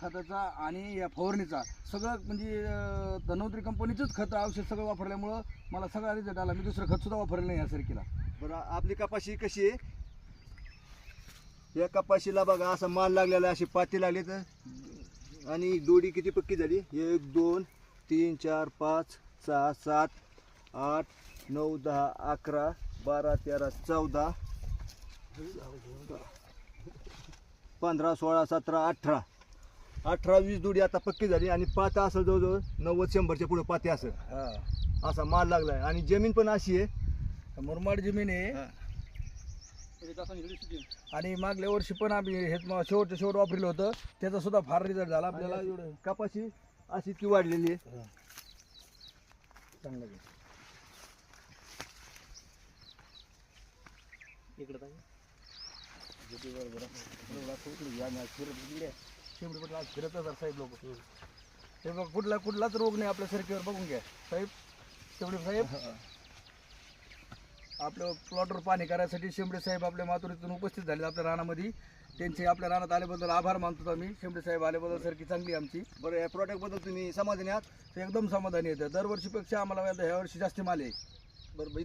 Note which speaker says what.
Speaker 1: खताचा आणि या फवारणीचा सगळं म्हणजे धनवंतरी कंपनीचंच खत औषध सगळं वापरल्यामुळं मला सगळा रिझल्ट आला. मी दुसरं खत सुद्धा वापरलं नाही या सरकीला
Speaker 2: बरं आपली कपाशी कशी आहे? या कपाशीला बघा असा माल लागलेला अशी पाती लागली तर. आणि दोडी किती पक्की झाली? एक दोन तीन चार पाच सहा सात आठ नऊ दहा अकरा बारा तेरा चौदा पंधरा सोळा सतरा अठरा. अठरा वीस दोडी आता पक्की झाली आणि पाता असं जवळजवळ नव्वद शंभरच्या पुढे पाती असं.
Speaker 1: हा.
Speaker 2: असा माल लागलाय. आणि जमीन पण अशी आहे.
Speaker 1: मुरमाड जमीन आहे.
Speaker 2: हा.
Speaker 1: आणि मागल्या वर्षी पण आम्ही हेच म- शेवटच्या शेवट वापरलं होतं. त्याचा सुद्धा फार रिझल्ट झाला. आपल्याला एवढं
Speaker 2: कपाशी अशी ती वाढलेली आहे.
Speaker 1: चांगलं आहे. इकडे. शेंबडी पटलं फिरत असतात साहेब लोक. हे बघ कुठला कुठलाच रोग नाही आपल्या सरकीवर बघून घ्या. साहेब शेवडी साहेब आपल्या प्लॉटवर पाणी करायसाठी शेंबडे साहेब आपल्या मातुरीतून उपस्थित झाले आपल्या रानामध्ये. त्यांचे आपल्या रानात आल्याबद्दल आभार मानतो आम्ही. शेंबडे साहेब आल्याबद्दल सरकी चांगली आहे आमची.
Speaker 2: बरं या प्रॉडक्टबद्दल तुम्ही समाधानी आहात?
Speaker 1: ते एकदम समाधानी येतं दरवर्षीपेक्षा आम्हाला ह्या वर्षी जास्त माल आहे.
Speaker 2: बरं